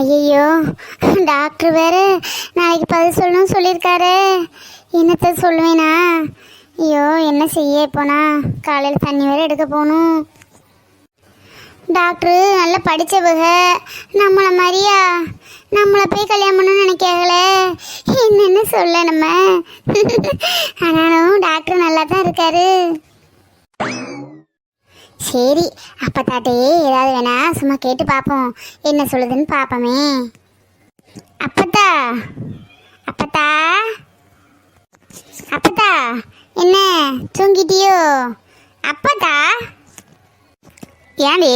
ஐயையோ டாக்டர் வேற நாளைக்கு பதில் சொல்லணும்னு சொல்லியிருக்காரு. என்னத்த சொல்லுவேனா? ஐயோ என்ன செய்ய போனா? காலையில் தண்ணி வேற எடுக்க போகணும். டாக்டரு நல்லா படித்தவங்க நம்மளை மாதிரியா? நம்மளை போய் கல்யாணம் பண்ணணும்னு நினைக்காங்களே என்னென்னு சொல்ல நம்ம? ஆனாலும் டாக்டர் நல்லா தான் இருக்காரு. சரி அப்பத்தாட்டே ஏதாவது வேணா சும்மா கேட்டு பார்ப்போம் என்ன சொல்லுதுன்னு பார்ப்போமே அப்பத்தா அப்பத்தா. அப்பத்தா என்ன தூங்கிட்டியோ? அப்பத்தா. ஏண்டி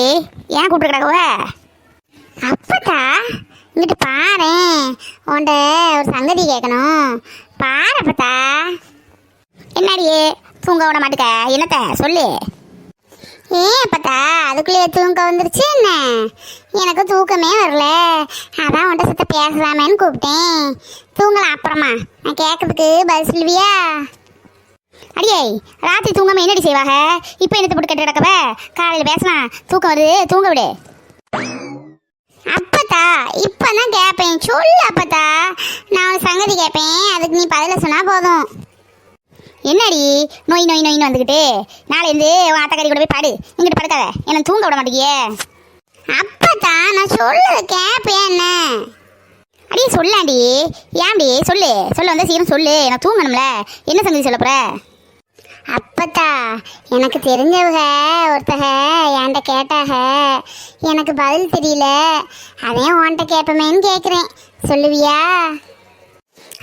ஏன் கூப்பிட்டு கிடக்குவ அப்பத்தா இங்கிட்டு பாரு. உன்ட ஒரு சங்கதி கேட்கணும் பாரு அப்பத்தா. என்னடியே தூங்க விட மாட்டுக்க? என்னத்த சொல்லு. ஏன் அப்பத்தா? அதுக்குள்ளேயே தூக்கம் வந்துருச்சு என்ன? எனக்கு தூக்கமே வரல. அதான் உன்ட்ட சுத்த பேசலாமேன்னு கூப்பிட்டேன். தூங்கலாம் அப்புறமா. நான் கேட்கறதுக்கு பதில் சொல்லுவியா? அடியே ராத்திரி தூங்காம என்னடி செய்வாங்க? இப்போ என்னத்தை போட்டு கட்டி கிடக்கவ? காலையில் பேசலாம் தூக்கம் வருது தூங்க விடு. அப்பத்தா இப்பதான் கேட்பேன் சொல்லு அப்பத்தா. நான் ஒரு சங்கதி கேட்பேன் அதுக்கு நீ பதில சொன்னால் போதும். என்னடி நோய் நோய் நோயின்னு வந்துக்கிட்டு நாளைந்து உன் ஆத்தக்காரி கூட போய் பாடு. இங்கிட்டு படுக்காத. என்ன தூங்க விட மாட்டேங்கியே. அப்பத்தா நான் சொல்லுது கேட்பேன் என்ன? அடியே சொல்லாண்டி. ஏன்டி? சொல்லு. சொல்ல வந்தா சீக்கிரம் சொல்லு. எனக்கு தூங்கணும்ல. என்ன சங்கதி சொல்ல போற? அப்பத்தா எனக்கு தெரிஞ்சவங்க ஒருத்தக என்கிட்ட கேட்டாக எனக்கு பதில் தெரியல. அதையும் உன்கிட்ட கேட்பமேன்னு கேட்குறேன் சொல்லுவியா?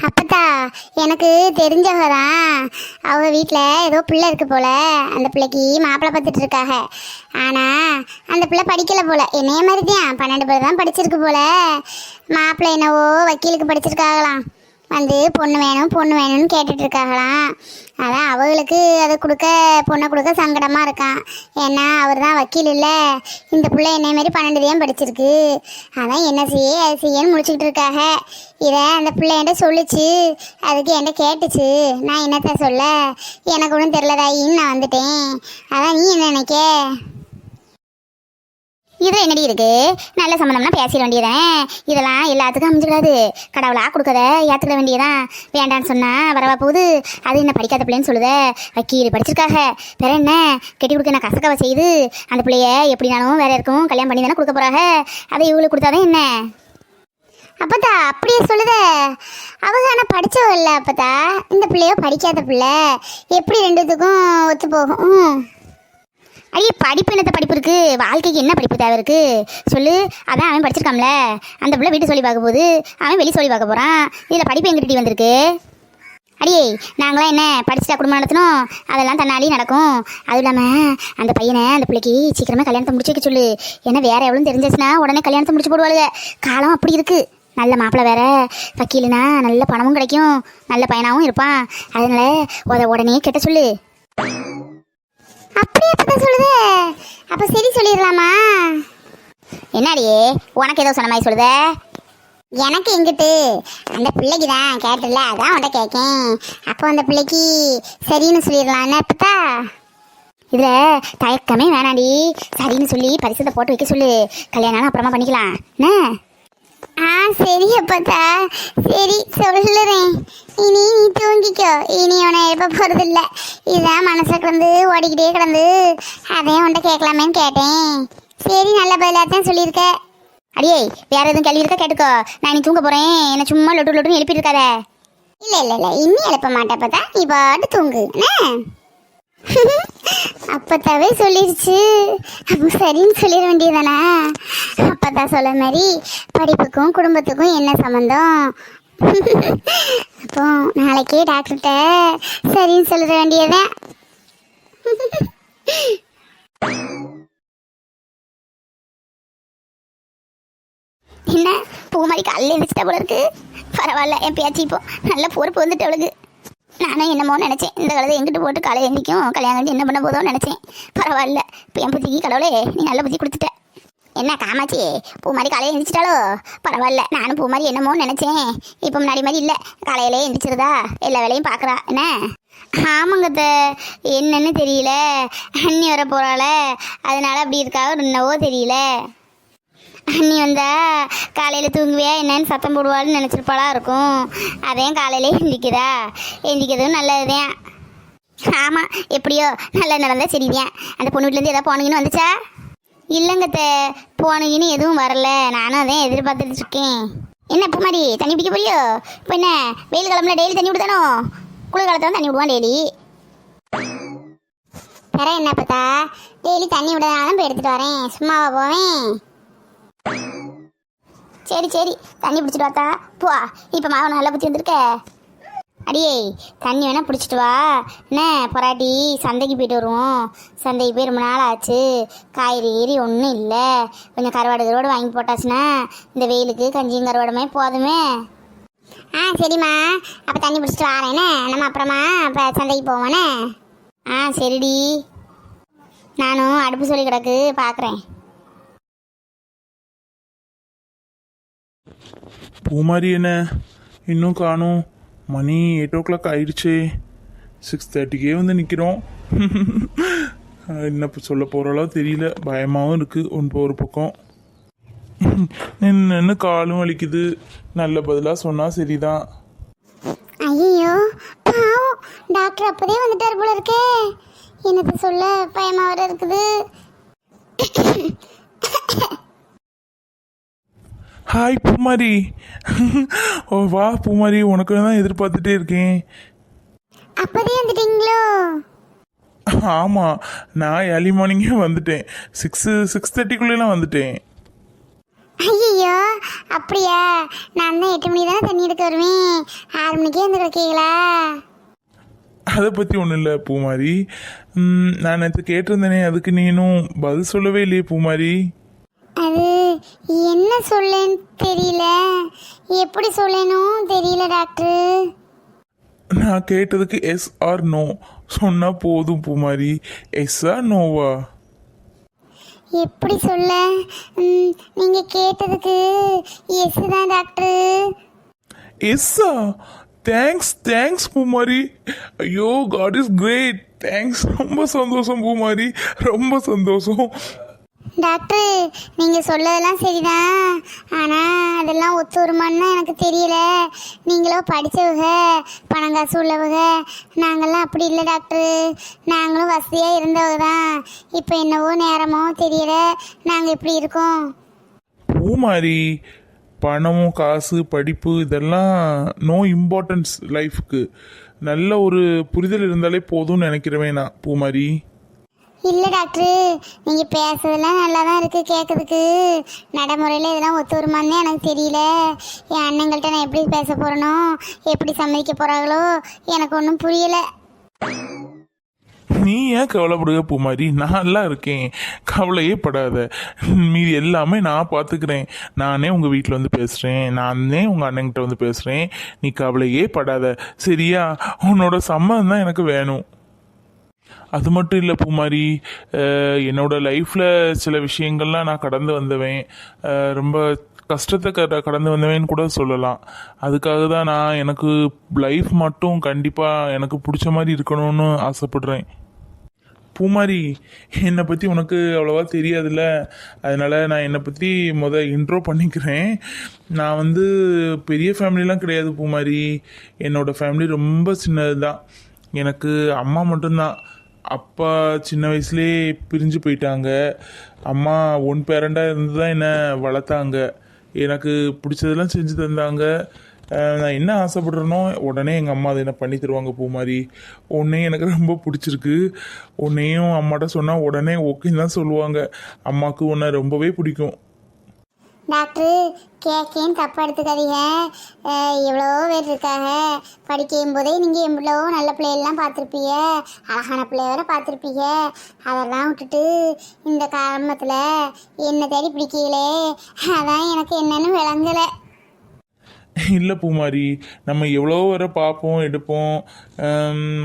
அப்பத்தா எனக்கு தெரிஞ்சவ தான். அவங்க வீட்டில் ஏதோ பிள்ளை இருக்கு போல. அந்த பிள்ளைக்கு மாப்பிள்ளை பார்த்துட்டு இருக்காங்க. ஆனால் அந்த பிள்ளை படிக்கலை போல. என்னைய மாதிரி தான் பன்னெண்டு பேர் தான் படிச்சிருக்கு போல. மாப்பிள்ளை என்னவோ வக்கீலுக்கு படிச்சிருக்காங்களாம். வந்து பொண்ணு வேணும் பொண்ணு வேணும்னு கேட்டுட்டு இருக்காங்களாம் அதான் அவங்களுக்கு அதை கொடுக்க பொண்ணை கொடுக்க சங்கடமாக இருக்கான் ஏன்னா அவர் தான் வக்கீல் இல்லை. இந்த பிள்ளை என்னை மாதிரி பன்னெண்டு தான் படிச்சிருக்கு. அதான் என்ன செய்ய அது செய்யன்னு முடிச்சுக்கிட்டு இருக்காக இதை அந்த பிள்ளை என்கிட்ட சொல்லுச்சு. அதுக்கு என்கிட்ட கேட்டுச்சு. நான் என்னத்த சொல்ல? எனக்கு ஒன்றும் தெரிலதாயின்னு நான் வந்துட்டேன். அதான் நீ என்ன நினைக்க? இது என்னடி இருக்கு? நல்ல சம்மந்தம்னா பேசிட வேண்டியதானே இதெல்லாம் எல்லாத்துக்கும் அமைஞ்சிக்கூடாது கடவுளாக கொடுக்கத ஏற்றுக்கிட வேண்டியதான் வேண்டான்னு சொன்னால் வரவா போகுது. அது என்ன படிக்காத பிள்ளைன்னு சொல்லுத? வக்கீல் படிச்சிருக்காக. வேற என்ன? கெட்டி கொடுக்க நான் கசக்கவை செய்து அந்த பிள்ளைய எப்படினாலும் வேற இருக்கும் கல்யாணம் பண்ணி தானே கொடுக்க போகிறாங்க அதை இவங்களுக்கு கொடுத்தாதான் என்ன? அப்பதா அப்படியே சொல்லுத. அவங்க ஆனால் படித்தவ இல்லை அப்பதா இந்த பிள்ளையோ படிக்காத பிள்ளை. எப்படி ரெண்டுத்துக்கும் ஒத்து போகும் ஐயே படிப்பு என்னத்த படிப்பு இருக்கு? வாழ்க்கைக்கு என்ன படிப்பு தேவை இருக்கு? சொல்லு. அதான் அவன் படிச்சிருக்கான்ல. அந்த பிள்ளை வீட்டு சொல்லி பார்க்க போகுது. அவன் வெளியே சொல்லி பார்க்க போறான். இதில் படிப்பு எங்கிட்ட வந்திருக்கு? அடியே நாங்களாம் என்ன படிச்சுட்டா குடும்பம் நடத்தணும்? அதெல்லாம் தன்னாடி நடக்கும். அதுவும் இல்லாமல் அந்த பையனை அந்த பிள்ளைக்கு சீக்கிரமாக கல்யாணத்தை முடிச்சு வைக்க சொல்லு. ஏன்னா வேறு எவ்வளோ தெரிஞ்சிச்சுன்னா உடனே கல்யாணத்தை முடிச்சு போடுவாளுங்க காலம் அப்படி இருக்கு. நல்ல மாப்பிள்ளை வேற. வக்கீலுனா நல்ல பணமும் கிடைக்கும். நல்ல பையனாகவும் இருப்பான். அதனால உத உடனே கெட்ட சொல்லு. அப்படியே அப்போ சரி சொல்லிடலாமா? என்னடியே உனக்கு ஏதோ சொன்ன மாதிரி சொல்லுத? எனக்கு எங்கிட்டு அந்த பிள்ளைக்கு தான் கேட்டில்ல அதான் உன்ட்ட கேட்கேன் அப்போ அந்த பிள்ளைக்கு சரின்னு சொல்லிடலான்னு அப்பத்தா? இதில் தயக்கமே வேணாடி சரின்னு சொல்லி பரிசத்தை போட்டு வைக்க சொல்லு. கல்யாணம் அப்புறமா பண்ணிக்கலாம். என்ன? ஆ சரி அப்பத்தா. சரி சொல்லுறேன். இனி நீ தூங்கிக்கோ. இனி உன்னை எழுப்ப போகிறதில்ல இதான் இதுதான் மனசில் கிடந்து ஓடிக்கிட்டே கிடந்து. அதையும் உன்ட்ட கேட்கலாமேன்னு கேட்டேன். சரி நல்ல பதிலாக தான் சொல்லியிருக்க. அடியே வேற எதுவும் கேள்வி இருக்கா? கேட்டுக்கோ. நான் நீ தூங்க போகிறேன் என்னை சும்மா லொட்டு லொட்டுன்னு எழுப்பிட்டு இருக்காத இல்லை இல்லை இல்லை. இன்னும் எழுப்ப மாட்டேன் அப்பத்தா. நீ பாட்டு தூங்கு. என்ன? அப்பத்தாவே சொல்லிருச்சு. அப்போ சரின்னு சொல்லிட வேண்டியதானே அப்பத்தா சொல்ல மாதிரி படிப்புக்கும் குடும்பத்துக்கும் என்ன சம்மந்தம் அப்போ நாளைக்கே டாக்டர்கிட்ட சரின்னு சொல்லிட வேண்டியதான் என்ன? பூமாரி காலையில் எழுந்துச்சிட்டா போல இருக்கு. பரவாயில்ல என் பேச்சு இப்போ நல்ல பொறுப்பு வந்துட்டு அவளுக்கு நானும் என்னமோ நினச்சேன். இந்த கழுதை எங்கிட்டு போட்டு காலை எந்திக்கும் கல்யாணம் கட்டி என்ன பண்ண போதோன்னு நினச்சேன். பரவாயில்ல. இப்போ என் புத்திக்கு கடவுளே நீ நல்ல புத்தி கொடுத்துட்ட. என்ன காமாச்சி பூ மாதிரி காலையில் எந்திரிச்சிட்டாலோ பரவாயில்ல. நானும் பூ மாதிரி என்னமோ நினச்சேன். இப்போ முன்னாடி மாதிரி இல்லை. காலையிலே எந்திரிச்சிருதா? எல்லா வேலையும் பார்க்குறா என்ன? ஆமாங்கத்த என்னன்னு தெரியல. அண்ணி வர போகிறாள அதனால அப்படி இருக்கா என்னவோ தெரியல. அண்ணி வந்தா காலையில் தூங்குவியா என்னன்னு சத்தம் போடுவாள்னு நினச்சிருப்பாளா இருக்கும். அதையும் காலையிலே எந்திக்கிறா. எந்திக்கிறதும் நல்லதுதான் ஆமாம் எப்படியோ நல்லா நடந்தா சரிதான் அந்த பொண்ணு வீட்டிலேருந்து எதாவது போனீங்கன்னு வந்துச்சா? இல்லைங்கத்த போனீங்கன்னு எதுவும் வரல. நானும் அதான் எதிர்பார்த்துட்டு இருக்கேன். என்ன இப்போ மாதிரி தண்ணி பிடிக்க போறியோ? இப்போ என்ன வெயில் காலம்ல டெய்லி தண்ணி விடுதானோ? குளிர்காலத்தில் தண்ணி விடுவான் டெய்லி வேற என்ன பார்த்தா டெய்லி தண்ணி விடுறதுனால போய் எடுத்துகிட்டு வரேன். சும்மாவா போவேன்? சரி சரி. தண்ணி பிடிச்சிட்டு வாத்தா. போ. இப்போ மாவு நல்லா புத்தி வந்திருக்க. அடியே தண்ணி வேணால் பிடிச்சிட்டு வா. என்ன பொராட்டி சந்தைக்கு போயிட்டு வருவோம். சந்தைக்கு போய் ரொம்ப நாள் ஆச்சு. காய்கறி கீரி ஒன்றும் இல்லை. கொஞ்சம் கருவாடு கருவாடு வாங்கி போட்டாச்சுன்னா இந்த வெயிலுக்கு கஞ்சியும் கருவாடுமே போதுமே. ஆ சரிம்மா. அப்போ தண்ணி பிடிச்சிட்டு வரேனே. நம்ம அப்புறமா அப்போ சந்தைக்கு போவோனே ஆ சரிடி. நானும் அடுப்பு சொல்லி கிடக்கு. பார்க்குறேன் பூமாரி என்ன? இன்னும் காணும். மணி எயிட் ஓ கிளாக் ஆயிடுச்சு. சிக்ஸ் தேர்ட்டிக்கே வந்து நிற்கிறோம் என்ன இப்போ சொல்ல போகிறாலோ தெரியல. பயமாகவும் இருக்குது ஒன்று ஒரு பக்கம். நின்று காலும் வலிக்குது? நல்ல பதிலாக சொன்னால் சரிதான். ஐயோ பாவம். டாக்டர் அப்போதே வந்துட்டார் போல இருக்கே. எனக்கு சொல்ல? பயமாக வர இருக்குது. ஹாய் பூமாரி ஓ வா பூமாரி உனக்கு தான் எதிர்பார்த்துட்டே இருக்கேன். அப்போதே வந்துட்டீங்களோ? ஆமாம் நான் ஏர்லி மார்னிங்கே வந்துட்டேன். சிக்ஸு சிக்ஸ் தேர்ட்டிக்குள்ளேலாம் வந்துட்டேன். ஐயோ அப்படியா? நான் தான் எட்டு மணி தானே தண்ணி எடுக்க வருவேன். ஆறு மணிக்கே வந்து கிடக்கீங்களா அதை பற்றி ஒன்றும் இல்லை பூமாரி நான் நேற்று கேட்டிருந்தேனே அதுக்கு நீ இன்னும் பதில் சொல்லவே இல்லையே பூமாரி அது என்ன சொல்லேன்னு தெரியல. எப்படி சொல்லணும் தெரியல டாக்டர். நான் கேட்டதுக்கு எஸ் ஆர் நோ. சொன்னால் போதும் பூமாரி. எஸ்ஸா நோவா? எப்படி சொல்ல? நீங்க கேட்டதுக்கு எஸ் தான் டாக்டர். எஸ்ஸா தேங்க்ஸ் தேங்க்ஸ் பூமாரி. ஐயோ காட் இஸ் கிரேட். தேங்க்ஸ். ரொம்ப சந்தோஷம் பூமாரி. ரொம்ப சந்தோஷம். டாக்டர் நீங்கள் சொல்லதெல்லாம் சரிதான். ஆனால் அதெல்லாம் ஒத்து வருமான்னு எனக்கு தெரியல. நீங்களோ படித்தவங்க பணம் காசு உள்ளவங்க நாங்கெல்லாம் அப்படி இல்லை டாக்டர். நாங்களும் வசதியாக இருந்தவங்க தான் இப்போ என்னவோ நேரமோ தெரியல. நாங்கள் இப்படி இருக்கோம். பூமாரி பணம் காசு படிப்பு இதெல்லாம் நோ இம்பார்ட்டன்ஸ் லைஃப்க்கு நல்ல ஒரு புரிதல் இருந்தாலே போதும்னு நினைக்கிறவேன் நான் பூமாரி. இல்லை டாக்டரு நீங்கள் பேசுறதெல்லாம் நல்லா தான் இருக்குது கேட்கறதுக்கு நடைமுறையில் இதெல்லாம் ஒத்து வருமானே எனக்கு தெரியல. என் அண்ணங்கள்ட்ட நான் எப்படி பேச போகிறேனோ எப்படி சம்மதிக்க போகிறாங்களோ எனக்கு ஒன்றும் புரியலை. நீ ஏன் கவலைப்படுக பூமாரி? நான் நல்லா இருக்கேன். கவலையே படாத. மீதி எல்லாமே நான் பார்த்துக்கிறேன் நானே உங்கள் வீட்டில் வந்து பேசுகிறேன் நானே உங்கள் அண்ணன்கிட்ட வந்து பேசுகிறேன் நீ கவலையே படாத. சரியா? உன்னோட சம்மந்தம் தான் எனக்கு வேணும். அது மட்டும் இல்லை பூமாரி என்னோட லைஃப்பில் சில விஷயங்கள்லாம் நான் கடந்து வந்துவேன். ரொம்ப கஷ்டத்தை கட கடந்து வந்தவன் கூட சொல்லலாம். அதுக்காக தான் நான் எனக்கு லைஃப் மட்டும் கண்டிப்பாக எனக்கு பிடிச்ச மாதிரி இருக்கணும்னு ஆசைப்படுறேன். பூமாரி என்னை பற்றி உனக்கு அவ்வளோவா தெரியாதுல்ல? அதனால் நான் என்னை பற்றி முத இன்ட்ரோ பண்ணிக்கிறேன். நான் வந்து பெரிய ஃபேமிலிலாம் கிடையாது பூமாரி. என்னோடய ஃபேமிலி ரொம்ப சின்னது தான் எனக்கு அம்மா மட்டும்தான். அப்பா சின்ன வயசுலேயே பிரிஞ்சு போயிட்டாங்க. அம்மா ஒன் பேரண்டாக இருந்து தான் என்னை வளர்த்தாங்க. எனக்கு பிடிச்சதெல்லாம் செஞ்சு தந்தாங்க. நான் என்ன ஆசைப்படுறேனோ உடனே எங்கள் அம்மா அதை என்ன பண்ணி தருவாங்க பூ மாதிரி உன்னையும் எனக்கு ரொம்ப பிடிச்சிருக்கு. உன்னையும் அம்மாட்ட சொன்னால் உடனே ஓகேன்னு தான் சொல்லுவாங்க. அம்மாவுக்கு உன்னை ரொம்பவே பிடிக்கும். டாக்டரு கேக்கேன்னு தப்பாக எடுத்துக்காதீங்க. எவ்வளோ பேர் இருக்காங்க. படிக்கும் போதே நீங்கள் எவ்வளோ நல்ல பிள்ளைகள்லாம் பார்த்துருப்பீங்க. அழகான பிள்ளைய வேற பார்த்துருப்பீங்க. அதெல்லாம் விட்டுட்டு இந்த காரணத்தில் என்ன தேடி பிடிக்கலே அதான் எனக்கு என்னன்னு விளங்கலை. இல்லை பூமாரி நம்ம எவ்வளோ வர பார்ப்போம் எடுப்போம்.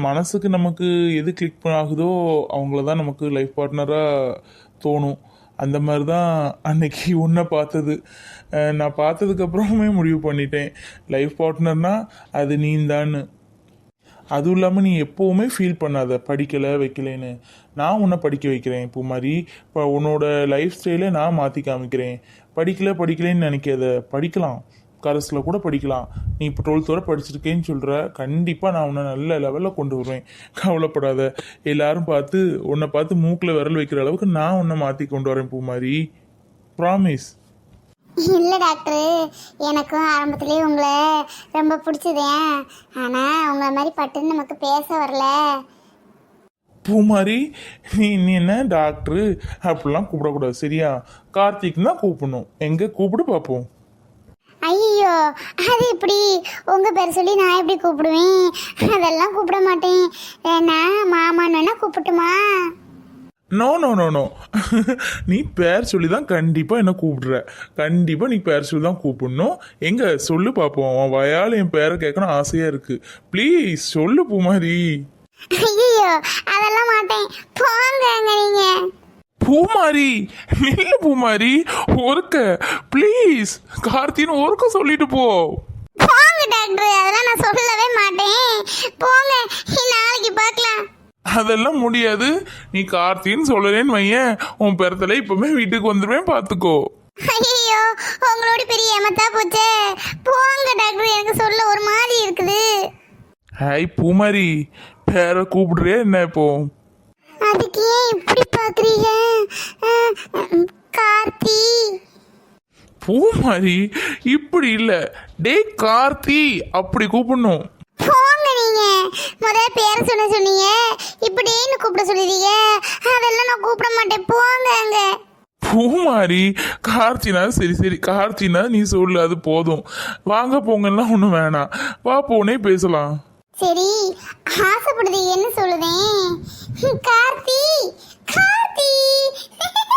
மனசுக்கு நமக்கு எது கிளிக் ஆகுதோ அவங்கள தான் நமக்கு லைஃப் பார்ட்னராக தோணும். அந்த மாதிரி தான் அன்னைக்கு உன்னை பார்த்தது. நான் பார்த்ததுக்கப்புறமே முடிவு பண்ணிட்டேன். லைஃப் பார்ட்னர்னால் அது நீந்தான்னு. அதுவும் இல்லாமல் நீ எப்போவுமே ஃபீல் பண்ணாத படிக்கலை வைக்கலைன்னு. நான் உன்னை படிக்க வைக்கிறேன் இப்போ மாதிரி இப்போ உன்னோட லைஃப் ஸ்டைலை நான் மாற்றி காமிக்கிறேன். படிக்கல படிக்கலைன்னு நினைக்காத. படிக்கலாம். கரஸில் கூட படிக்கலாம். நீ இப்போ டுவெல்த் வரை படிச்சிருக்கேன்னு சொல்கிற கண்டிப்பாக நான் உன்னை நல்ல லெவலில் கொண்டு வருவேன். கவலைப்படாத. எல்லாரும் பார்த்து உன்னை பார்த்து மூக்கில் விரல் வைக்கிற அளவுக்கு நான் உன்னை மாற்றி கொண்டு வரேன் பூ மாதிரி ப்ராமிஸ் இல்லை டாக்டரு. எனக்கும் ஆரம்பத்துலேயே உங்களை ரொம்ப பிடிச்சதேன் ஆனால் உங்களை மாதிரி பட்டுன்னு நமக்கு பேச வரல. பூமாரி நீ நீ என்ன டாக்டரு? அப்படிலாம் கூப்பிடக்கூடாது சரியா? கார்த்திக் தான் கூப்பிடணும். எங்கே கூப்பிடு பார்ப்போம் ஐயோ அது இப்படி உங்கள் பேர் சொல்லி நான் எப்படி கூப்பிடுவேன்? அதெல்லாம் கூப்பிட மாட்டேன். வேணா மாமான்னு கூப்பிட்டுமா? நோ நோ நோ நோ நீ பேர் சொல்லி தான் கண்டிப்பாக என்ன கூப்பிடுற. கண்டிப்பாக நீ பேர் சொல்லி தான் கூப்பிடணும். எங்க சொல்லு பார்ப்போம் உன் வயால் என் பேரை கேட்கணும் ஆசையாக இருக்குது ப்ளீஸ் சொல்லு பூமாரி. ஐயோ அதெல்லாம் மாட்டேன். போங்கங்க நீங்கள் பூமாரி நில்லு பூமாரி ஒருக்க ப்ளீஸ் கார்த்தின்னு ஒருக்க சொல்லிட்டு போ. போங்க டாக்டர் அதெல்லாம் நான் சொல்லவே மாட்டேன். போங்க நாளைக்கு பார்க்கலாம். அதெல்லாம் முடியாது. நீ கார்த்தின்னு சொல்லலேன்னு வையேன். உன் பிறத்தல இப்பவுமே வீட்டுக்கு வந்துடுவேன் பார்த்துக்கோ. ஐயோ உங்களோட பெரிய ஏமத்தா போச்சே. போங்க டாக்டர் எனக்கு சொல்ல ஒரு மாதிரி இருக்குது. ஹாய் பூமாரி. பேரை கூப்பிடுறியா என்ன இப்போ? அதுக்கு ஏன் இப்படி பார்க்குறீங்க? கார்த்தி. பூமாரி இப்படி இல்லை. டே கார்த்தி அப்படி கூப்பிடணும். போங்க நீங்க. முதல்ல பேர சொன்ன சொன்னீங்க. இப்படின்னு கூப்பிட சொல்லிடுங்க அதெல்லாம் நான் கூப்பிட மாட்டேன். போங்க அங்க. பூமாரி கார்த்தினா சரி சரி. கார்த்தினா நீ சொல்லு அது போதும். வாங்க போங்கலாம் ஒன்றும் வேணாம். வா போனே பேசலாம். சரி ஆசைப்படுது என்ன சொல்லுதேன் கார்த்தி கார்த்தி. போறேன் போங்க